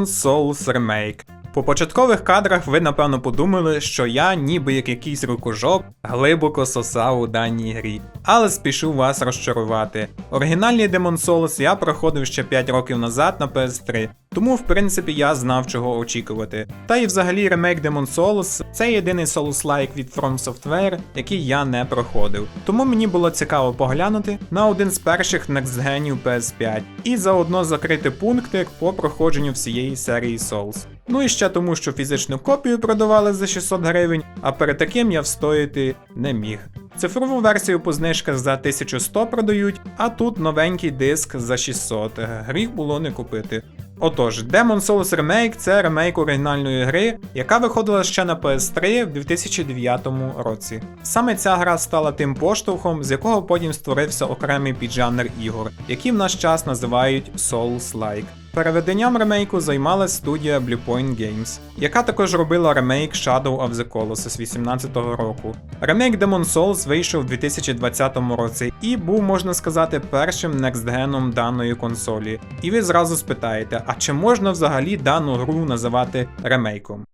Demon Souls Remake. По початкових кадрах ви напевно подумали, що я, ніби як якийсь рукожоп, глибоко сосав у даній грі. Але спішу вас розчарувати. Оригінальний Demon Souls я проходив ще 5 років назад на PS3, тому в принципі я знав чого очікувати. Та і взагалі ремейк Demon Souls це єдиний Souls-like від From Software, який я не проходив. Тому мені було цікаво поглянути на один з перших некстгенів PS5 і заодно закрити пунктик по проходженню всієї серії Souls. Ну і ще тому, що фізичну копію продавали за 600 гривень, а перед таким я встояти не міг. Цифрову версію по знижках за 1100 продають, а тут новенький диск за 600. Гріх було не купити. Отож, Demon Souls Remake це ремейк оригінальної гри, яка виходила ще на PS3 в 2009 році. Саме ця гра стала тим поштовхом, з якого потім створився окремий піджанр ігор, які в наш час називають Souls-like. Переведенням ремейку займалась студія Bluepoint Games, яка також робила ремейк Shadow of the Colossus 18-го року. Ремейк Demon Souls вийшов у 2020 році і був, можна сказати, першим некстгеном даної консолі. І ви зразу спитаєте, а чи можна взагалі дану гру називати ремейком?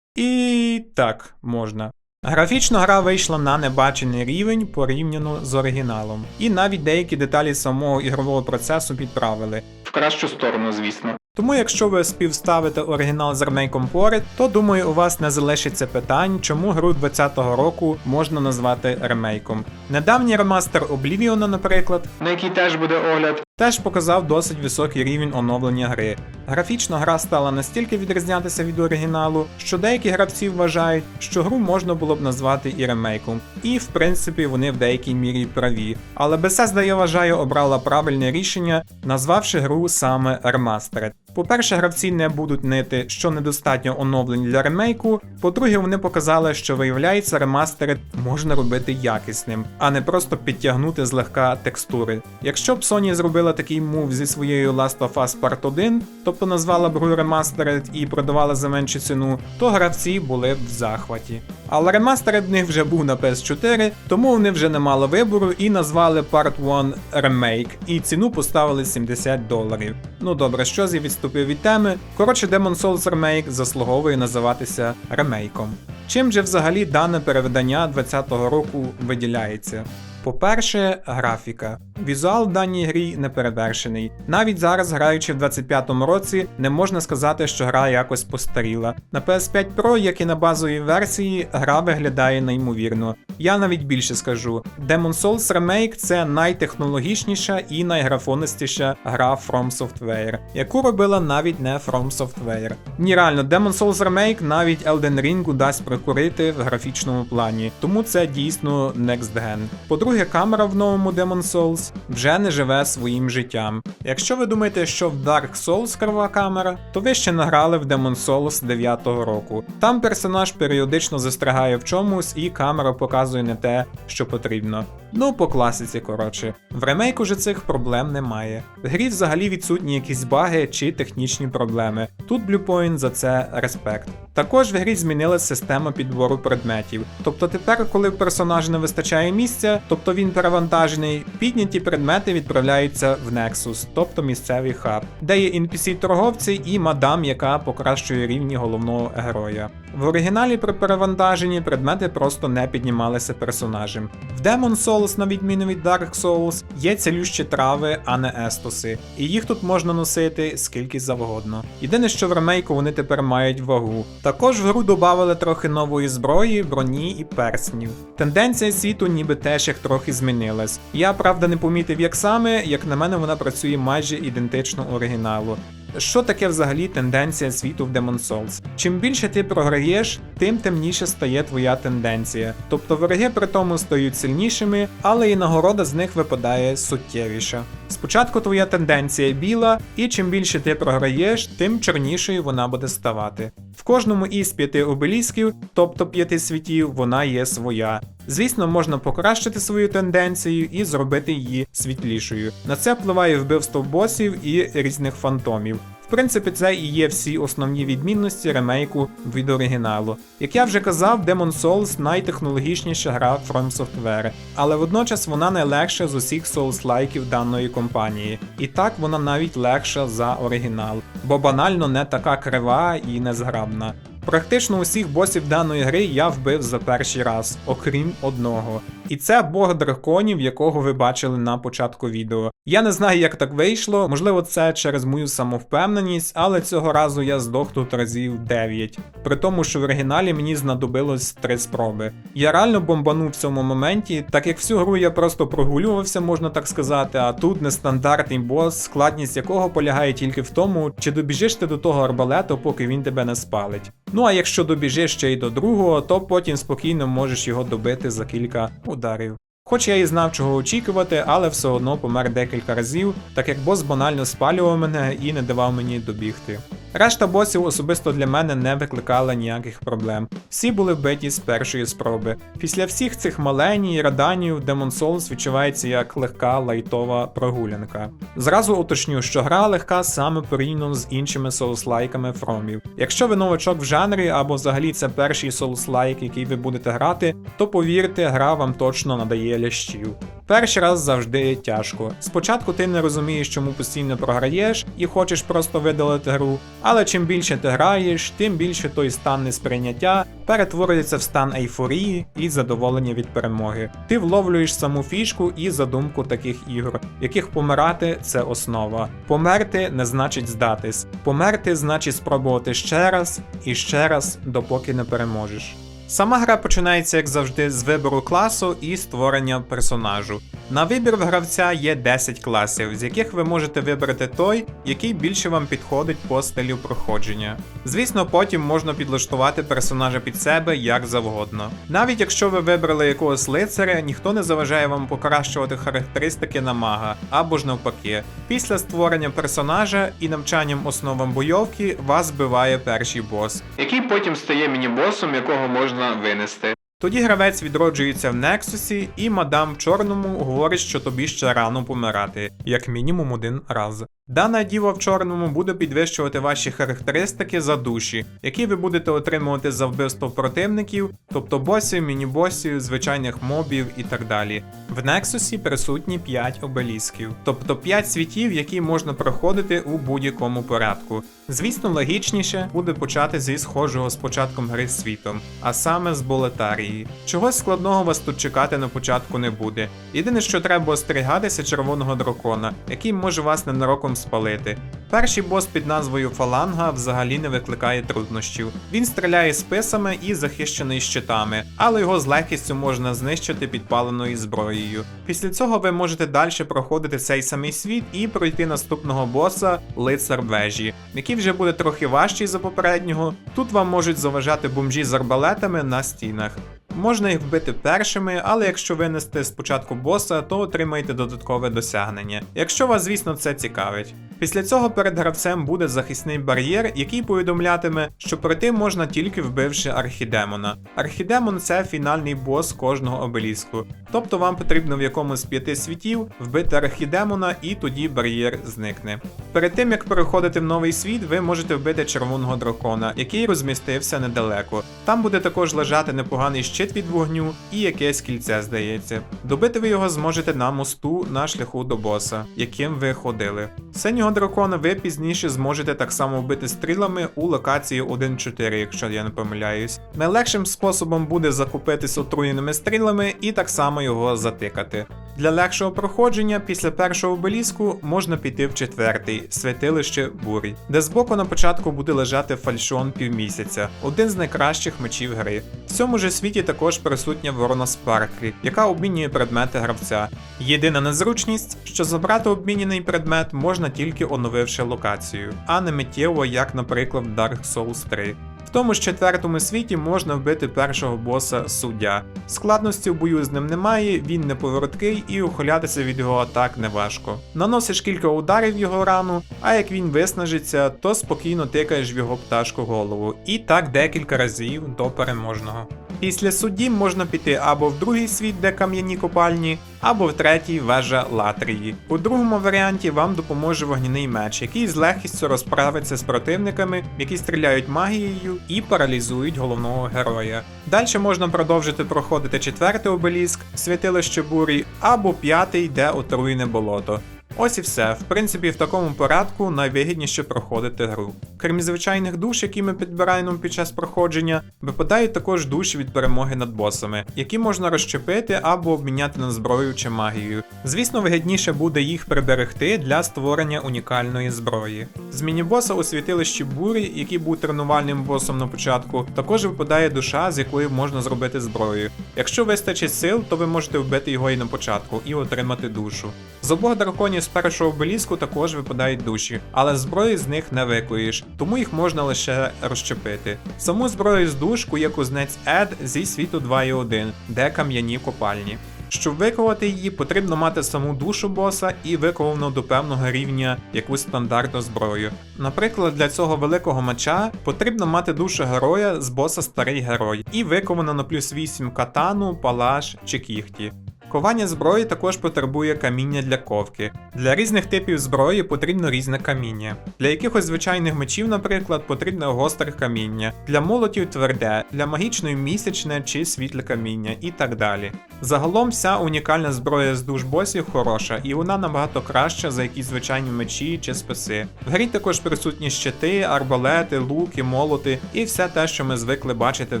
І так, можна. Графічно гра вийшла на небачений рівень порівняно з оригіналом, і навіть деякі деталі самого ігрового процесу підправили. В кращу сторону, звісно. Тому, якщо ви співставите оригінал з ремейком поряд, то думаю, у вас не залишиться питань, чому гру 2020 року можна назвати ремейком. Недавній ремастер Oblivion, наприклад, на який теж буде огляд, теж показав досить високий рівень оновлення гри. Графічно гра стала настільки відрізнятися від оригіналу, що деякі гравці вважають, що гру можна було б назвати і ремейком. І в принципі вони в деякій мірі праві. Але Bethesda, я вважаю, обрала правильне рішення, назвавши гру саме Remastered. По-перше, гравці не будуть нити, що недостатньо оновлень для ремейку. По-друге, вони показали, що виявляється, ремастеред можна робити якісним, а не просто підтягнути злегка текстури. Якщо б Sony зробила такий мув зі своєю Last of Us Part 1, тобто назвала б гру ремастеред і продавала за меншу ціну, то гравці були б в захваті. Але ремастер в них вже був на PS4, тому вони вже не мали вибору і назвали Part 1 Remake, і ціну поставили 70 доларів. Ну добре, що я відступив від теми. Коротше, Demon Souls Remake заслуговує називатися ремейком. Чим же взагалі дане переведення 2020 року виділяється? По-перше, графіка. Візуал в даній грі не перевершений. Навіть зараз, граючи в 25-му році, не можна сказати, що гра якось постаріла. На PS5 Pro, як і на базовій версії, гра виглядає неймовірно. Я навіть більше скажу: Demon Souls Remake це найтехнологічніша і найграфонистіша гра From Software, яку робила навіть не From Software. Ні, реально, Demon Souls Remake навіть Elden Ring дасть прикурити в графічному плані, тому це дійсно Next Gen. По-друге, камера в новому Demon Souls вже не живе своїм життям. Якщо ви думаєте, що в Dark Souls крива камера, то ви ще награли в Demon Souls 9-го року. Там персонаж періодично застрягає в чомусь, і камера показує не те, що потрібно. Ну, по класиці, коротше. В ремейку же цих проблем немає. В грі взагалі відсутні якісь баги чи технічні проблеми. Тут Bluepoint за це респект. Також в грі змінилася система підбору предметів. Тобто тепер, коли в персонажа не вистачає місця, тобто він перевантажений, підняті предмети відправляються в Nexus, тобто місцевий хаб, де є NPC-торговці і мадам, яка покращує рівні головного героя. В оригіналі при перевантаженні предмети просто не піднімалися персонажем. В Demon Souls, на відміну від Dark Souls, є цілющі трави, а не естоси, і їх тут можна носити скільки завгодно. Єдине, що в ремейку вони тепер мають вагу. Також в гру додали трохи нової зброї, броні і перснів. Тенденція світу ніби теж їх трохи змінилась. Я правда не помітив, як саме, як на мене, вона працює майже ідентично оригіналу. Що таке взагалі тенденція світу в Demon Souls? Чим більше ти програєш, тим темніше стає твоя тенденція. Тобто вороги при тому стають сильнішими, але і нагорода з них випадає суттєвіша. Спочатку твоя тенденція біла, і чим більше ти програєш, тим чорнішою вона буде ставати. В кожному із п'яти обелісків, тобто п'яти світів, вона є своя. Звісно, можна покращити свою тенденцію і зробити її світлішою. На це впливає вбивство босів і різних фантомів. В принципі, це і є всі основні відмінності ремейку від оригіналу. Як я вже казав, Demon Souls найтехнологічніша гра From Software, але водночас вона найлегша з усіх Souls-лайків даної компанії. І так вона навіть легша за оригінал, бо банально не така крива і незграбна. Практично усіх босів даної гри я вбив за перший раз, окрім одного. І це бог драконів, якого ви бачили на початку відео. Я не знаю, як так вийшло, можливо, це через мою самовпевненість, але цього разу я здох тут разів 9. При тому, що в оригіналі мені знадобилось 3 спроби. Я реально бомбанув в цьому моменті, так як всю гру я просто прогулювався, можна так сказати, а тут нестандартний бос, складність якого полягає тільки в тому, чи добіжиш ти до того арбалету, поки він тебе не спалить. Ну а якщо добіжиш ще й до другого, то потім спокійно можеш його добити за кілька ударів. Хоч я і знав, чого очікувати, але все одно помер декілька разів, так як бос банально спалював мене і не давав мені добігти. Решта босів особисто для мене не викликала ніяких проблем. Всі були вбиті з першої спроби. Після всіх цих маленій і раданів Demon Souls відчувається як легка лайтова прогулянка. Зразу уточню, що гра легка саме порівняно з іншими соус-лайками фромів. Якщо ви новачок в жанрі або взагалі це перший соус-лайк, який ви будете грати, то повірте, гра вам точно надає лящів. Перший раз завжди тяжко. Спочатку ти не розумієш, чому постійно програєш і хочеш просто видалити гру, але чим більше ти граєш, тим більше той стан несприйняття перетворюється в стан ейфорії і задоволення від перемоги. Ти вловлюєш саму фішку і задумку таких ігор, яких помирати це основа. Померти не значить здатись. Померти значить спробувати ще раз і ще раз, допоки не переможеш. Сама гра починається, як завжди, з вибору класу і створення персонажу. На вибір в гравця є 10 класів, з яких ви можете вибрати той, який більше вам підходить по стилю проходження. Звісно, потім можна підлаштувати персонажа під себе як завгодно. Навіть якщо ви вибрали якогось лицаря, ніхто не заважає вам покращувати характеристики на мага або ж навпаки. Після створення персонажа і навчанням основам бойовки вас збиває перший бос, який потім стає міні-босом, якого можна винести. Тоді гравець відроджується в Нексусі, і мадам в чорному говорить, що тобі ще рано помирати, як мінімум один раз. Дана діва в чорному буде підвищувати ваші характеристики за душі, які ви будете отримувати за вбивство противників, тобто босів, міні-босів, звичайних мобів і так далі. В Нексусі присутні 5 обелісків, тобто 5 світів, які можна проходити у будь-якому порядку. Звісно, логічніше буде почати зі схожого з початком гри світом, а саме з Болетарії. Чогось складного вас тут чекати на початку не буде. Єдине, що треба остерігатися червоного дракона, який може вас ненароком спалити. Перший бос під назвою Фаланга взагалі не викликає труднощів. Він стріляє списами і захищений щитами, але його з легкістю можна знищити підпаленою зброєю. Після цього ви можете далі проходити цей самий світ і пройти наступного боса лицар вежі, який вже буде трохи важчий за попереднього. Тут вам можуть заважати бомжі з арбалетами на стінах. Можна їх вбити першими, але якщо винести спочатку боса, то отримаєте додаткове досягнення, якщо вас, звісно, це цікавить. Після цього перед гравцем буде захисний бар'єр, який повідомлятиме, що пройти можна тільки вбивши архідемона. Архідемон це фінальний бос кожного обеліску, тобто вам потрібно в якомусь з п'яти світів вбити архідемона і тоді бар'єр зникне. Перед тим як переходити в новий світ, ви можете вбити червоного дракона, який розмістився недалеко. Там буде також лежати непоганий щит від вогню і якесь кільце, здається. Добити ви його зможете на мосту на шляху до боса, яким ви ходили. Синього дракона ви пізніше зможете так само вбити стрілами у локації 1.4, якщо я не помиляюсь. Найлегшим способом буде закупитись отруєними стрілами і так само його затикати. Для легшого проходження після першого обеліску можна піти в четвертий святилище бурі, де збоку на початку буде лежати фальшон півмісяця, один з найкращих мечів гри. В цьому же світі також присутня ворона Спарклі, яка обмінює предмети гравця. Єдина незручність, що забрати обмінений предмет можна тільки оновивши локацію, а не миттєво, як, наприклад, Dark Souls 3. В тому ж четвертому світі можна вбити першого боса суддя. Складності в бою з ним немає, він не повороткий і ухилятися від його атак неважко. Наносиш кілька ударів його рану, а як він виснажиться, то спокійно тикаєш в його пташку голову. І так декілька разів до переможного. Після судді можна піти або в другий світ, де кам'яні копальні, або в третій вежа Латрії. У другому варіанті вам допоможе вогняний меч, який з легкістю розправиться з противниками, які стріляють магією і паралізують головного героя. Далі можна продовжити проходити четвертий обеліск, святилище бурі, або п'ятий, де отруєне болото. Ось і все. В принципі, в такому порядку найвигідніше проходити гру. Крім звичайних душ, які ми підбираємо під час проходження, випадають також душі від перемоги над босами, які можна розщепити або обміняти на зброю чи магію. Звісно, вигідніше буде їх приберегти для створення унікальної зброї. З міні-боса у святилищі бурі, який був тренувальним босом на початку, також випадає душа, з якої можна зробити зброю. Якщо вистачить сил, то ви можете вбити його і на початку і отримати душу. З обох драконів з першого обеліску також випадають душі, але зброї з них не викуєш, тому їх можна лише розщепити. Саму зброю з душ кує кузнець Ед зі світу 2.1, де кам'яні копальні. Щоб виковати її, потрібно мати саму душу боса і виковану до певного рівня якусь стандартну зброю. Наприклад, для цього великого меча потрібно мати душу героя з боса старий герой, і виковано на плюс 8 катану, палаш чи кіхті. Ковання зброї також потребує каміння для ковки. Для різних типів зброї потрібно різне каміння. Для якихось звичайних мечів, наприклад, потрібне гостре каміння, для молотів тверде, для магічної місячне чи світле каміння і так далі. Загалом вся унікальна зброя з душ босів хороша, і вона набагато краща за якісь звичайні мечі чи списи. В грі також присутні щити, арбалети, луки, молоти і все те, що ми звикли бачити в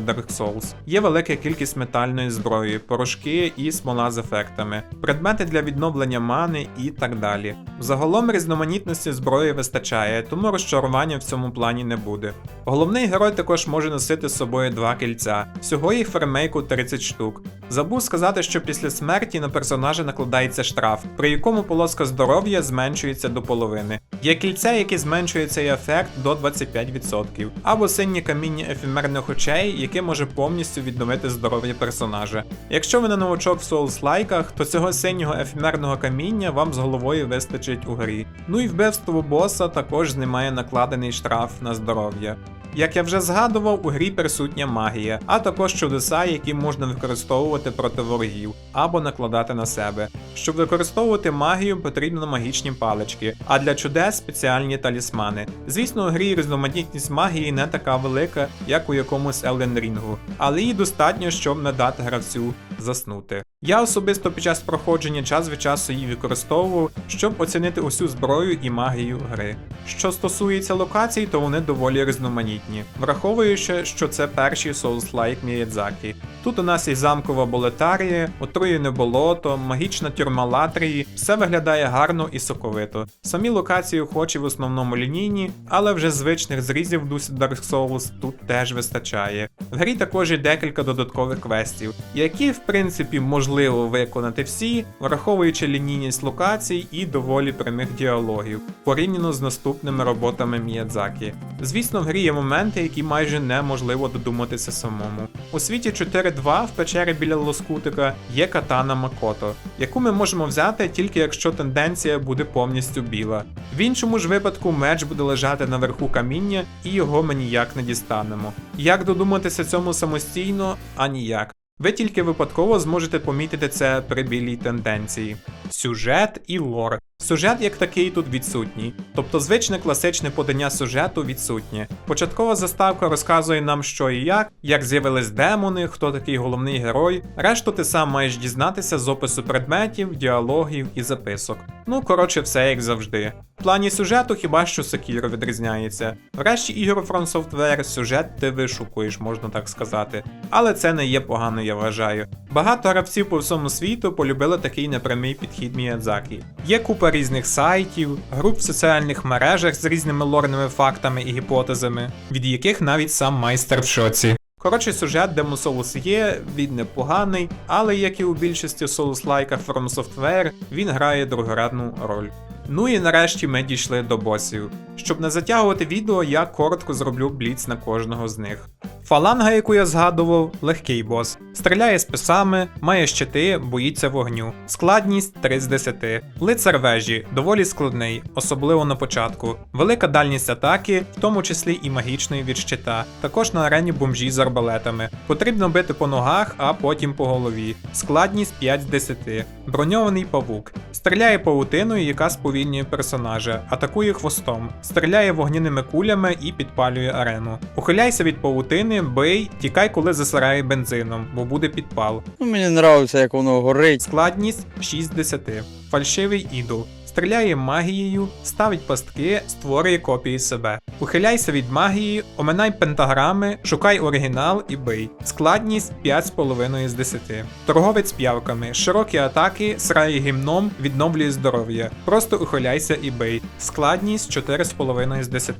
Dark Souls. Є велика кількість метальної зброї, порошки і смола з ефектами, предмети для відновлення мани і так далі. Загалом різноманітності зброї вистачає, тому розчарування в цьому плані не буде. Головний герой також може носити з собою два кільця. Всього їх в ремейку 30 штук. Забув сказати, що після смерті на персонажа накладається штраф, при якому полоска здоров'я зменшується до половини. Є кільце, які зменшує цей ефект до 25%, або синє каміння ефемерних очей, яке може повністю відновити здоров'я персонажа. Якщо ви не новачок в Souls-лайках, то цього синього ефемерного каміння вам з головою вистачить у грі. Ну і вбивство боса також знімає накладений штраф на здоров'я. Як я вже згадував, у грі присутня магія, а також чудеса, які можна використовувати проти ворогів або накладати на себе. Щоб використовувати магію, потрібно магічні палички, а для чудес спеціальні талісмани. Звісно, у грі різноманітність магії не така велика, як у якомусь Elden Ring, але її достатньо, щоб не дати гравцю заснути. Я особисто під час проходження час від часу її використовував, щоб оцінити усю зброю і магію гри. Що стосується локацій, то вони доволі різноманітні, враховуючи, що це перший Souls-like Міядзакі. Тут у нас і замкова болетарія, отруєне болото, магічна тюрма Латрії, все виглядає гарно і соковито. Самі локації охочі в основному лінійні, але вже звичних зрізів дусі Dark Souls тут теж вистачає. В грі також є декілька додаткових квестів, які в принципі можливо виконати всі, враховуючи лінійність локацій і доволі прямих діалогів, порівняно з наступними роботами Міядзакі. Звісно, в грі є моменти, які майже неможливо додуматися самому. У світі 4.2 в печері біля лоскутика є катана Макото, яку ми можемо взяти тільки якщо тенденція буде повністю біла. В іншому ж випадку меч буде лежати наверху каміння, і його ми ніяк не дістанемо. Як додуматися цьому самостійно, а ніяк. Ви тільки випадково зможете помітити це при білій тенденції. Сюжет і лор. Сюжет як такий тут відсутній, тобто звичне класичне подання сюжету відсутнє. Початкова заставка розказує нам, що і як, як з'явились демони, хто такий головний герой. Решту ти сам маєш дізнатися з опису предметів, діалогів і записок. Ну, коротше, все як завжди. В плані сюжету хіба що Sekiro відрізняється. Врешті ігор From Software сюжет ти вишукуєш, можна так сказати. Але це не є погано, я вважаю. Багато гравців по всьому світу полюбили такий непрямий підхід Міядзакі. Є купа різних сайтів, груп в соціальних мережах з різними лорними фактами і гіпотезами, від яких навіть сам майстер в шоці. Коротше, сюжет Demo Souls є, він непоганий, але як і у більшості Souls-лайках From Software, він грає другорядну роль. Ну і нарешті ми дійшли до босів. Щоб не затягувати відео, я коротко зроблю бліц на кожного з них. Фаланга, яку я згадував, легкий бос. Стріляє списами, має щити, боїться вогню. Складність 3 з 10. Лицар вежі доволі складний, особливо на початку. Велика дальність атаки, в тому числі і магічної від щита. Також на арені бомжі з арбалетами. Потрібно бити по ногах, а потім по голові. Складність 5 з 10. Броньований павук. Стріляє павутиною, яка сповільнює персонажа, атакує хвостом, стріляє вогняними кулями і підпалює арену. Ухиляйся від павутини, бий, тікай, коли засирає бензином, бо буде підпал. Ну, мені подобається, як воно горить. Складність 6 10. Фальшивий ідол. Стріляє магією, ставить пастки, створює копії себе. Ухиляйся від магії, оминай пентаграми, шукай оригінал і бий. Складність 5,5 з 10. Торговець п'явками, широкі атаки, срає гімном, відновлює здоров'я. Просто ухиляйся і бий. Складність 4,5 з 10.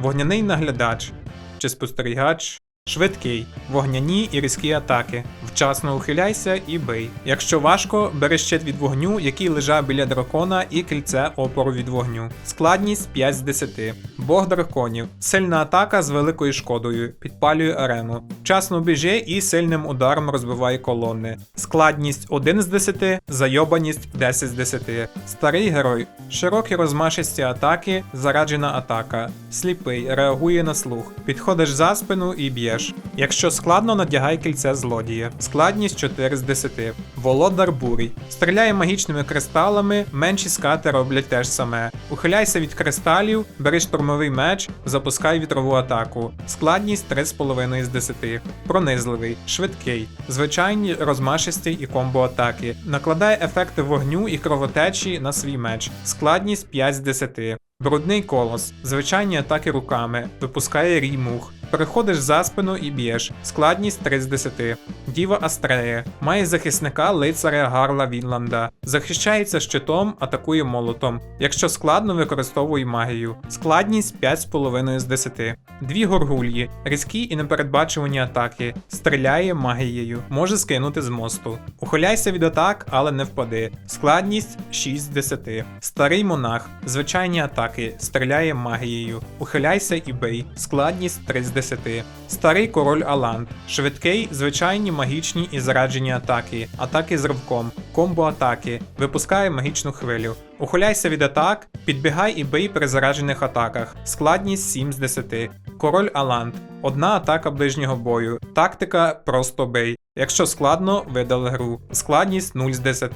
Вогняний наглядач чи спостерігач. Швидкий, вогняні і різкі атаки. Вчасно ухиляйся і бий. Якщо важко, бери щит від вогню, який лежав біля дракона, і кільце опору від вогню. Складність 5 з 10. Бог драконів. Сильна атака з великою шкодою. Підпалює арену. Вчасно біжи і сильним ударом розбиває колони. Складність 1 з 10, зайобаність 10 з 10. Старий герой. Широкі розмашисті атаки, зараджена атака. Сліпий, реагує на слух. Підходиш за спину і б'єш. Якщо складно, надягай кільце злодія. Складність 4 з 10. Володар бурій. Стріляє магічними кристалами, менші скати роблять те ж саме. Ухиляйся від кристалів, бери штурмовий меч, запускай вітрову атаку. Складність 3,5 з 10. Пронизливий, швидкий, звичайні розмашисті і комбо атаки. Накладає ефекти вогню і кровотечі на свій меч. Складність 5 з 10. Брудний колос, звичайні атаки руками, випускає рій мух. Переходиш за спину і б'єш. Складність 3 з 10. Діва Астрея. Має захисника лицаря Гарла Вінланда. Захищається щитом, атакує молотом. Якщо складно, використовуй магію. Складність 5,5 з 10. Дві горгульї. Різкі і непередбачувані атаки. Стріляє магією. Може скинути з мосту. Ухиляйся від атак, але не впади. Складність 6 з 10. Старий монах. Звичайні атаки. Стріляє магією. Ухиляйся і бий. Складність 3 з 10. Старий король Аланд. Швидкий, звичайні магічні і зараджені атаки. Атаки з ривком. Комбо атаки. Випускає магічну хвилю. Ухиляйся від атак, підбігай і бий при заражених атаках. Складність 7 з 10. Король Аланд. Одна атака ближнього бою. Тактика просто бий. Якщо складно, видали гру. Складність 0 з 10.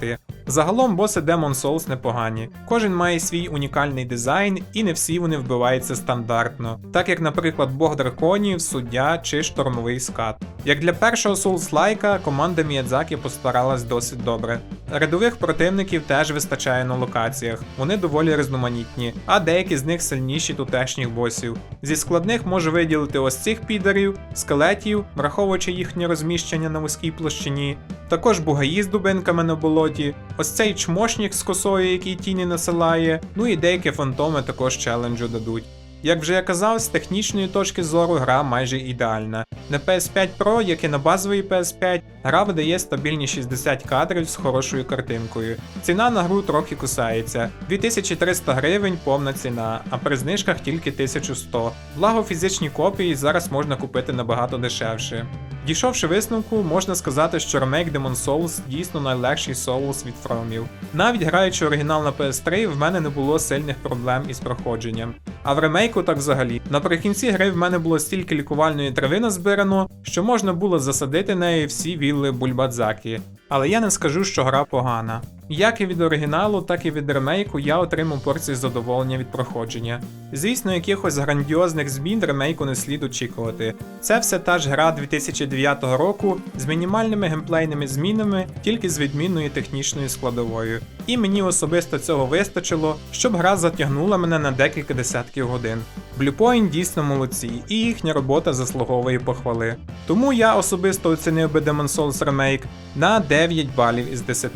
Загалом боси Demon Souls непогані. Кожен має свій унікальний дизайн, і не всі вони вбиваються стандартно, так як, наприклад, Бог драконів, суддя чи штормовий скат. Як для першого Souls-лайка, команда Міядзакі постаралась досить добре. Рядових противників теж вистачає на локаціях, вони доволі різноманітні, а деякі з них сильніші тутешніх босів. Зі складних можу виділити ось цих підерів, скелетів, враховуючи їхнє розміщення на вузькій площині, також бугаї з дубинками на болоті, ось цей чмошник з косою, який тіні насилає, ну і деякі фантоми також челенджу дадуть. Як вже я казав, з технічної точки зору гра майже ідеальна. На PS5 Pro, як і на базовій PS5, гра видає стабільні 60 кадрів з хорошою картинкою. Ціна на гру трохи кусається. 2300 гривень повна ціна, а при знижках тільки 1100. Благо фізичні копії зараз можна купити набагато дешевше. Дійшовши висновку, можна сказати, що ремейк Demon Souls дійсно найлегший Souls від фромів. Навіть граючи оригінал на PS3, в мене не було сильних проблем із проходженням. А в ремейку так взагалі. Наприкінці гри в мене було стільки лікувальної трави назбирано, що можна було засадити нею всі вілли бульбадзаки. Але я не скажу, що гра погана. Як і від оригіналу, так і від ремейку я отримав порцію задоволення від проходження. Звісно, якихось грандіозних змін ремейку не слід очікувати. Це все та ж гра 2009 року з мінімальними геймплейними змінами, тільки з відмінною технічною складовою. І мені особисто цього вистачило, щоб гра затягнула мене на декілька десятків годин. Bluepoint дійсно молодці, і їхня робота заслуговує похвали. Тому я особисто оцінив би Demon Souls Remake на 9 балів із 10.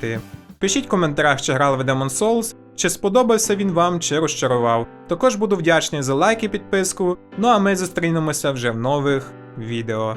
Пишіть в коментарях, чи грали ви Demon Souls, чи сподобався він вам, чи розчарував. Також буду вдячний за лайк і підписку. Ну а ми зустрінемося вже в нових відео.